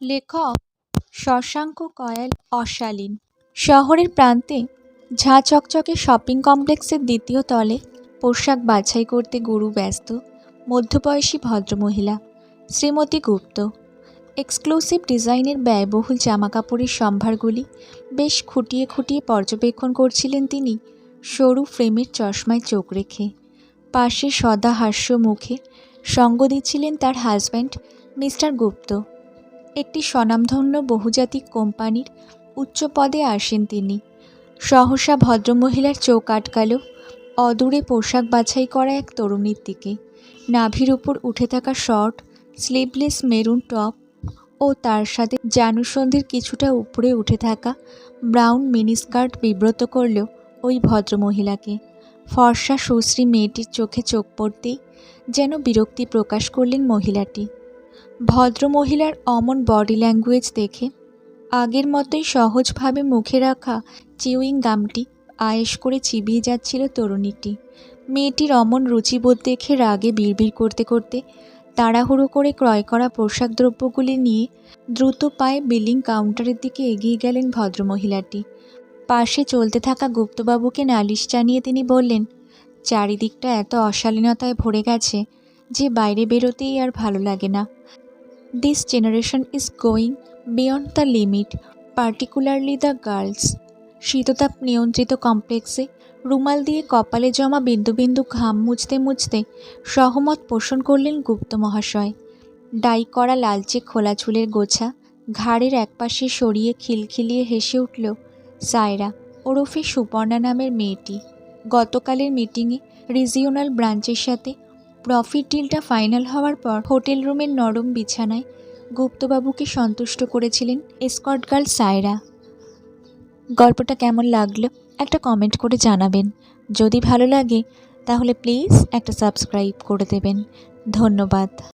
লেখক শশাঙ্ক কয়াল অশালীন। শহরের প্রান্তে ঝাঁ চকচকে শপিং কমপ্লেক্সের দ্বিতীয় তলে পোশাক বাছাই করতে গুরু ব্যস্ত মধ্যবয়সী ভদ্রমহিলা শ্রীমতী গুপ্ত। এক্সক্লুসিভ ডিজাইনের ব্যয়বহুল জামাকাপড়ের সম্ভারগুলি বেশ খুঁটিয়ে খুঁটিয়ে পর্যবেক্ষণ করছিলেন তিনি সরু ফ্রেমের চশমায় চোখ রেখে। পাশে সদা হাস্য মুখে সঙ্গ দিচ্ছিলেন তার হাজব্যান্ড মিস্টার গুপ্ত। একটি স্বনামধন্য বহুজাতিক কোম্পানির উচ্চ পদে আসেন তিনি। সহসা ভদ্রমহিলার চোখ আটকাল অদূরে পোশাক বাছাই করা এক তরুণীর দিকে। নাভির উপর উঠে থাকা শর্ট, স্লিভলেস মেরুন টপ ও তার সাথে জানুসন্ধির কিছুটা উপরে উঠে থাকা ব্রাউন মিনিস্কার্ট বিব্রত করল ওই ভদ্রমহিলাকে। ফর্সা সুশ্রী মেয়েটির চোখে চোখ পড়তেই যেন বিরক্তি প্রকাশ করলেন মহিলাটি। ভদ্রমহিলার অমন বডি ল্যাঙ্গুয়েজ দেখে, আগের মতোই সহজভাবে মুখে রাখা চিউইং গামটি আয়েশ করে চিবিয়ে যাচ্ছিল তরুণীটি। মেয়েটির অমন রুচিবোধ দেখে রাগে বিড়বিড় করতে করতে তাড়াহুড়ো করে ক্রয় করা পোশাক দ্রব্যগুলি নিয়ে দ্রুত পায়ে বিলিং কাউন্টারের দিকে এগিয়ে গেলেন ভদ্রমহিলাটি। পাশে চলতে থাকা গুপ্তবাবুকে নালিশ জানিয়ে তিনি বললেন, চারিদিকটা এত অশালীনতায় ভরে গেছে যে বাইরে বেরোতেই আর ভালো লাগে না। This generation is going beyond the limit particularly the girls শীততাপ নিয়ন্ত্রিত কমপ্লেক্সে রুমাল দিয়ে কপালে জমা বিন্দু বিন্দু ঘাম মুছতে মুছতে সহমত পোষণ করলেন গুপ্ত মহাশয়। ডাই করা লালচে খোলা চুলের গোছা ঘাড়ের একপাশে সরিয়ে খিলখিলিয়ে হেসে উঠল, সায়রা, ওরফে সুপর্ণা নামের মেয়েটি। গতকালের মিটিংয়ে রিজিওনাল ব্রাঞ্চের সাথে প্রফিট ডিলটা ফাইনাল হওয়ার পর হোটেল রুমের নরম বিছানায় গুপ্তবাবুকে সন্তুষ্ট করেছিলেন স্কট গার্ল সায়রা। গল্পটা কেমন লাগল একটা কমেন্ট করে জানাবেন। যদি ভালো লাগে, তাহলে প্লিজ একটা সাবস্ক্রাইব করে দেবেন। ধন্যবাদ।